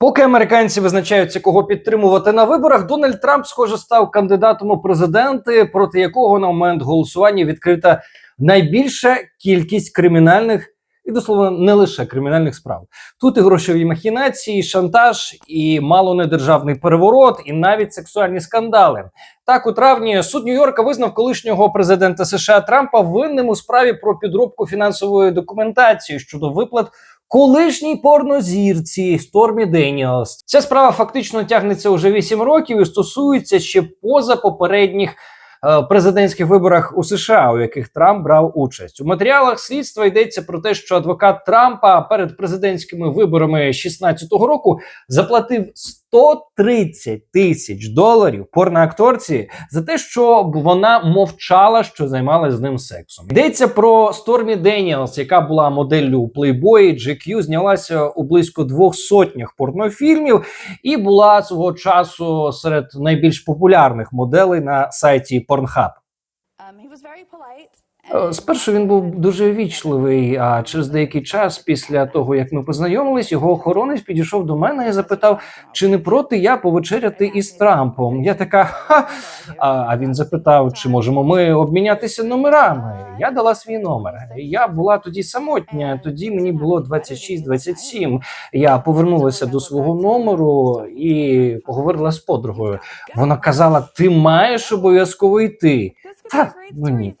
Поки американці визначаються, кого підтримувати на виборах, Дональд Трамп, схоже, став кандидатом у президенти, проти якого на момент голосування відкрита найбільша кількість кримінальних і дословно не лише кримінальних справ. Тут і грошові махінації, і шантаж, і мало не державний переворот, і навіть сексуальні скандали. Так, у травні суд Нью-Йорка визнав колишнього президента США Трампа винним у справі про підробку фінансової документації щодо виплат колишній порнозірці Стормі Деніелс. Ця справа фактично тягнеться уже 8 років і стосується ще поза попередніх. е, Президентських виборах у США, у яких Трамп брав участь у матеріалах слідства йдеться про те, що адвокат Трампа перед президентськими виборами 16-го року заплатив 130 тисяч доларів порноакторці за те, що вона мовчала, що займалася з ним сексом. Йдеться про Стормі Деніелс, яка була моделлю у Playboy, GQ, знялася у близько двох сотнях порнофільмів і була свого часу серед найбільш популярних моделей на сайті Pornhub. Um, he was very polite. Спершу він був дуже вічливий. А через деякий час, після того як ми познайомились, його охоронець підійшов до мене і запитав, чи не проти я повечеряти із Трампом. Я така ха. А він запитав, чи можемо ми обмінятися номерами. Я дала свій номер. Я була тоді самотня. Тоді мені було 26-27. Я повернулася до свого номеру і поговорила з подругою. Вона казала: Ти маєш обов'язково йти. Та, ну ні.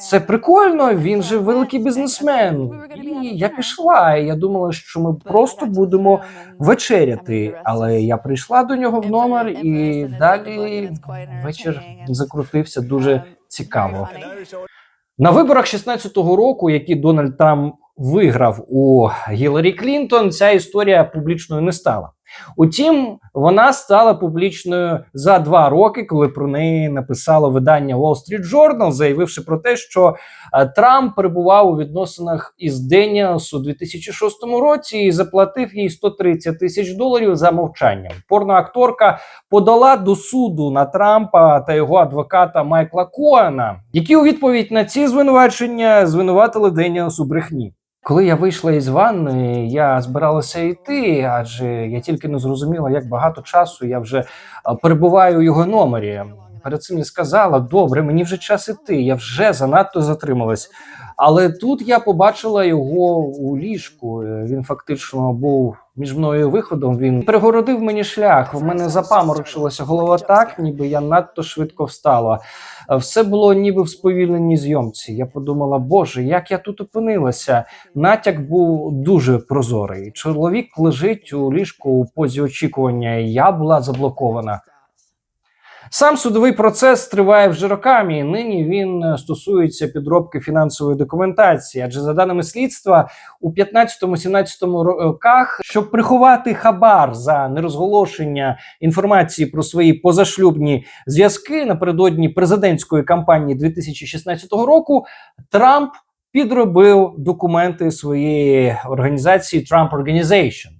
Це прикольно. Він же великий бізнесмен. І я пішла. і Я думала, що ми просто будемо вечеряти. Але я прийшла до нього в номер, і далі вечір закрутився дуже цікаво. На виборах 16-го року, які Дональд Трамп виграв у Гіларі Клінтон, ця історія публічною не стала. Утім, вона стала публічною за два роки, коли про неї написало видання Wall Street Journal, заявивши про те, що е, Трамп перебував у відносинах із Деніелс у 2006 році і заплатив їй 130 тисяч доларів за мовчанням. Порноакторка подала до суду на Трампа та його адвоката Майкла Коена, які у відповідь на ці звинувачення звинуватили Деніелс у брехні. Коли я вийшла із ванни, я збиралася йти, адже я тільки не зрозуміла, як багато часу я вже перебуваю у його номері. Перед цим я сказала: добре, мені вже час іти, я вже занадто затрималась. Але тут я побачила його у ліжку. Він фактично був між мною виходом. Він перегородив мені шлях. В мене запаморочилася голова так, ніби я надто швидко встала. Все було ніби в сповільненій зйомці. Я подумала, боже, як я тут опинилася. Натяк був дуже прозорий. Чоловік лежить у ліжку у позі очікування. і Я була заблокована. Сам судовий процес триває вже роками. і Нині він е, стосується підробки фінансової документації. Адже за даними слідства, у 15-17 роках, щоб приховати хабар за нерозголошення інформації про свої позашлюбні зв'язки напередодні президентської кампанії 2016 року, Трамп підробив документи своєї організації Trump Organization.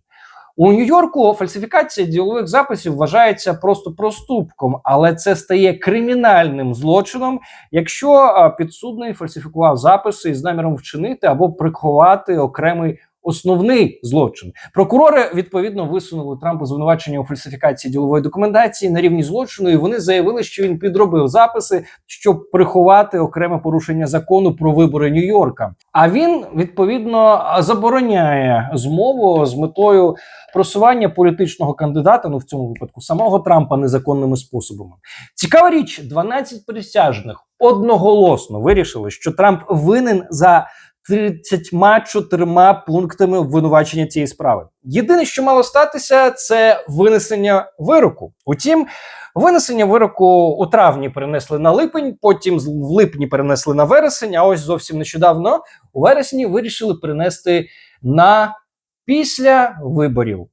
У Нью-Йорку фальсифікація ділових записів вважається просто проступком, але це стає кримінальним злочином, якщо підсудний фальсифікував записи із наміром вчинити або приховати окремий основний злочин. Прокурори відповідно висунули Трампу звинувачення у фальсифікації ділової документації на рівні злочину, і вони заявили, що він підробив записи, щоб приховати окреме порушення закону про вибори Нью-Йорка. А він відповідно забороняє змову з метою просування політичного кандидата, ну в цьому випадку самого Трампа незаконними способами. Цікава річ, 12 присяжних одноголосно вирішили, що Трамп винен за 34 пунктами обвинувачення цієї справи. Єдине, що мало статися, це винесення вироку. Утім, винесення вироку у травні перенесли на липень, потім в липні перенесли на вересень. А ось зовсім нещодавно у вересні вирішили перенести на після виборів.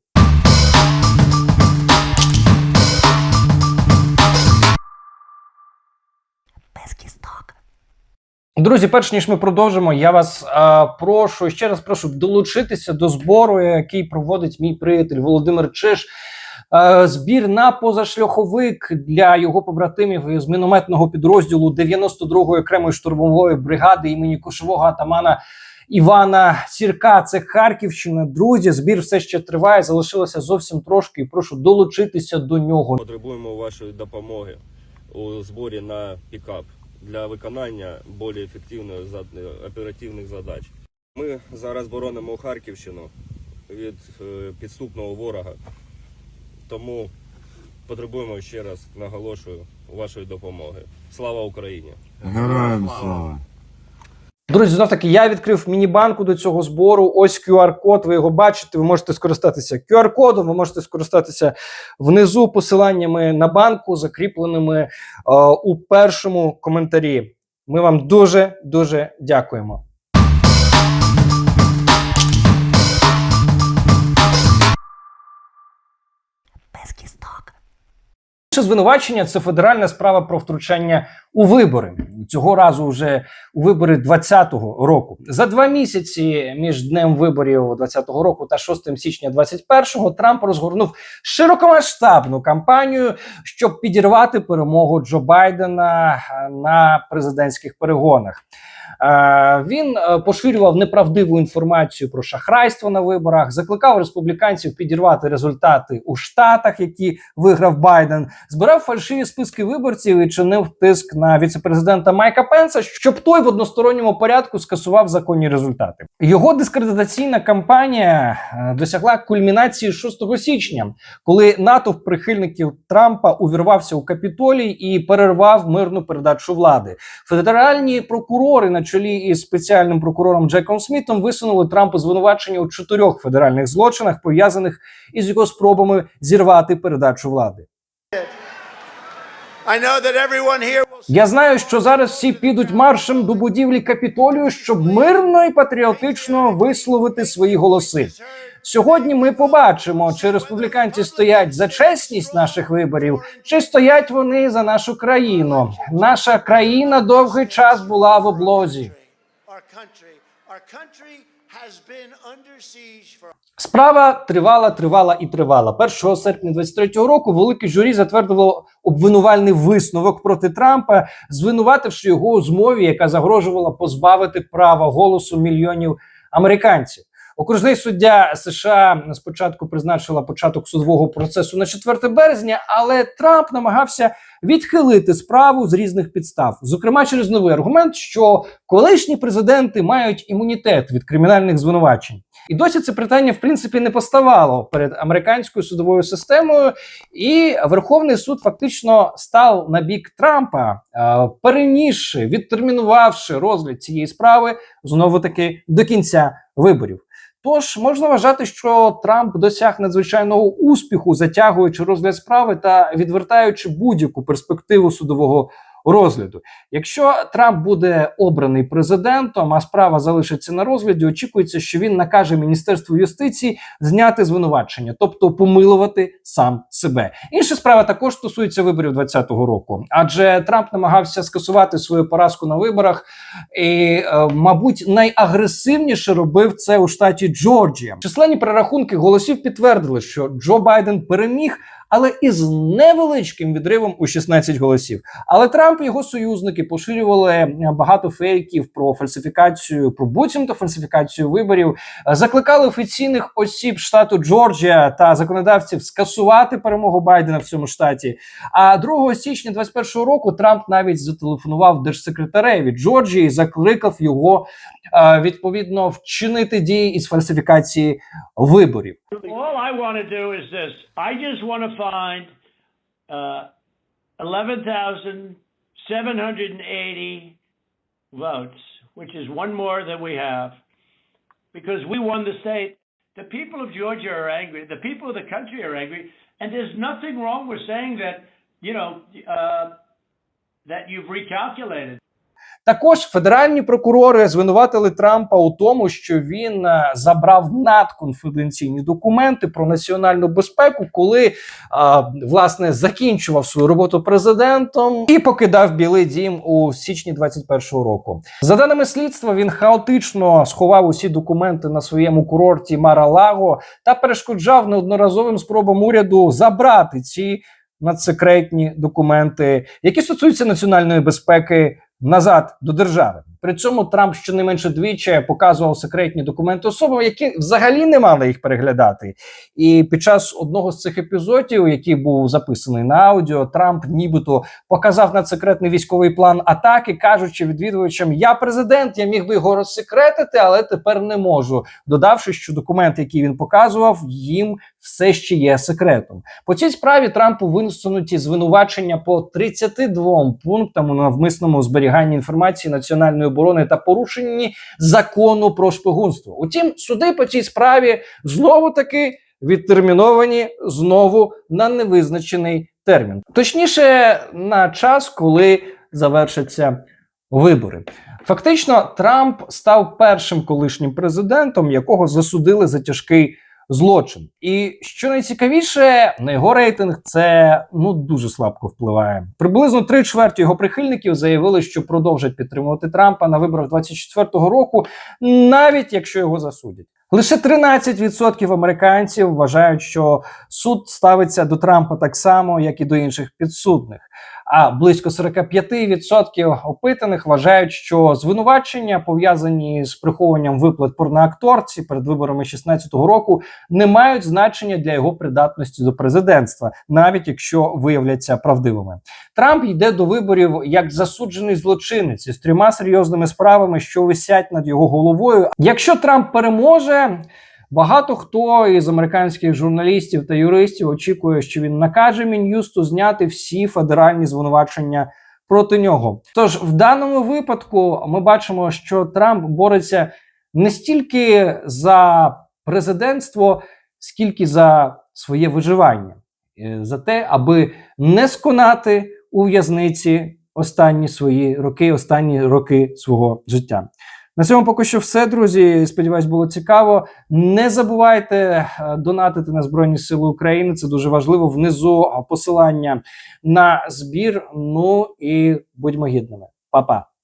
Друзі, перш ніж ми продовжимо, я вас е, прошу ще раз прошу долучитися до збору, який проводить мій приятель Володимир Чиш. Е, збір на позашляховик для його побратимів із мінометного підрозділу 92-ї окремої штурмової бригади імені кошового атамана Івана Сірка. Це Харківщина. Друзі, збір все ще триває. Залишилося зовсім трошки. І прошу долучитися до нього. Потребуємо вашої допомоги у зборі на пікап для виконання більш ефективних оперативних задач. Ми зараз боронимо Харківщину від е, підступного ворога, тому потребуємо ще раз наголошую вашої допомоги. Слава Україні! Героям слава! Друзі, знов таки я відкрив міні-банку до цього збору. Ось QR-код. Ви його бачите. Ви можете скористатися QR-кодом. Ви можете скористатися внизу посиланнями на банку, закріпленими е, у першому коментарі. Ми вам дуже дуже дякуємо. Інше звинувачення це федеральна справа про втручання у вибори цього разу вже у вибори 2020 року. За два місяці між днем виборів 2020 року та 6 січня 2021 Трамп розгорнув широкомасштабну кампанію, щоб підірвати перемогу Джо Байдена на президентських перегонах. Е, Він е, поширював неправдиву інформацію про шахрайство на виборах, закликав республіканців підірвати результати у штатах, які виграв Байден, збирав фальшиві списки виборців і чинив тиск на віцепрезидента Майка Пенса, щоб той в односторонньому порядку скасував законні результати. Його дискредитаційна кампанія е, досягла кульмінації 6 січня, коли натовп прихильників Трампа увірвався у Капітолій і перервав мирну передачу влади. Федеральні прокурори на чолі із спеціальним прокурором Джеком Смітом висунули Трампу звинувачення у чотирьох федеральних злочинах, пов'язаних із його спробами зірвати передачу влади. Я знаю, що зараз всі підуть маршем до будівлі Капітолію, щоб мирно і патріотично висловити свої голоси. Сьогодні ми побачимо, чи республіканці стоять за чесність наших виборів, чи стоять вони за нашу країну. Наша країна довгий час була в облозі. Справа тривала, тривала і тривала. 1 серпня 23-го року велике журі затвердило обвинувальний висновок проти Трампа, звинувативши його у змові, яка загрожувала позбавити права голосу мільйонів американців. Окружний суддя США спочатку призначила початок судового процесу на 4 березня, але Трамп намагався відхилити справу з різних підстав, зокрема через новий аргумент, що колишні президенти мають імунітет від кримінальних звинувачень. І досі це питання в принципі не поставало перед американською судовою системою, і Верховний суд фактично став на бік Трампа, е, перенісши, відтермінувавши розгляд цієї справи знову таки до кінця виборів. Тож можна вважати, що Трамп досяг надзвичайного успіху, затягуючи розгляд справи та відвертаючи будь-яку перспективу судового розгляду. Якщо Трамп буде обраний президентом, а справа залишиться на розгляді, очікується, що він накаже Міністерству юстиції зняти звинувачення, тобто помилувати сам себе. Інша справа також стосується виборів 2020 року, адже Трамп намагався скасувати свою поразку на виборах, і, е, мабуть, найагресивніше робив це у штаті Джорджія. Численні перерахунки голосів підтвердили, що Джо Байден переміг. Але із невеличким відривом у 16 голосів. Але Трамп і його союзники поширювали е, багато фейків про фальсифікацію, про буцімто фальсифікацію виборів, е, закликали офіційних осіб штату Джорджія та законодавців скасувати перемогу Байдена в цьому штаті. А 2 січня 2021 року Трамп навіть зателефонував держсекретареві Джорджії, закликав його е, відповідно вчинити дії із фальсифікації виборів. All I want to do is this. I just want to find uh, 11,780 votes, which is one more than we have, because we won the state. The people of Georgia are angry. The people of the country are angry. And there's nothing wrong with saying that, you know, uh, that you've recalculated. Також федеральні прокурори звинуватили Трампа у тому, що він е, забрав надконфіденційні документи про національну безпеку, коли а, власне закінчував свою роботу президентом і покидав Білий Дім у січні 21-го року. За даними слідства, він хаотично сховав усі документи на своєму курорті Мара-Лаго та перешкоджав неодноразовим спробам уряду забрати ці надсекретні документи, які стосуються національної безпеки назад до держави. При цьому Трамп щонайменше двічі показував секретні документи особам, які взагалі не мали їх переглядати. І під час одного з цих епізодів, який був записаний на аудіо, Трамп нібито показав надсекретний військовий план атаки, кажучи відвідувачам: Я президент, я міг би його розсекретити, але тепер не можу. Додавши, що документи, які він показував, їм все ще є секретом. По цій справі Трампу висунуті звинувачення по 32 пунктам у навмисному зберіганні інформації національної оборони та порушенні закону про шпигунство. Утім, суди по цій справі знову таки відтерміновані знову на невизначений термін, точніше, на час, коли завершаться вибори. Фактично, Трамп став першим колишнім президентом, якого засудили за тяжкий злочин. І що найцікавіше, на його рейтинг це ну дуже слабко впливає. Приблизно три чверті його прихильників заявили, що продовжать підтримувати Трампа на виборах 24-го року, навіть якщо його засудять. Лише 13% американців вважають, що суд ставиться до Трампа так само, як і до інших підсудних. А близько 45% опитаних вважають, що звинувачення, пов'язані з приховуванням виплат порноакторці перед виборами 16-го року, не мають значення для його придатності до президентства, навіть якщо виявляться правдивими. Трамп йде до виборів як засуджений злочинець із трьома серйозними справами, що висять над його головою. Якщо Трамп переможе. Багато хто із американських журналістів та юристів очікує, що він накаже мін'юсту зняти всі федеральні звинувачення проти нього. Тож в даному випадку ми бачимо, що Трамп бореться не стільки за президентство, скільки за своє виживання, Е, за те, аби не сконати у в'язниці останні свої роки, останні роки свого життя. На цьому поки що все, друзі. Сподіваюсь, було цікаво. Не забувайте е, донатити на Збройні Сили України. Це дуже важливо. Внизу посилання на збір. Ну і будьмо гідними. Па-па.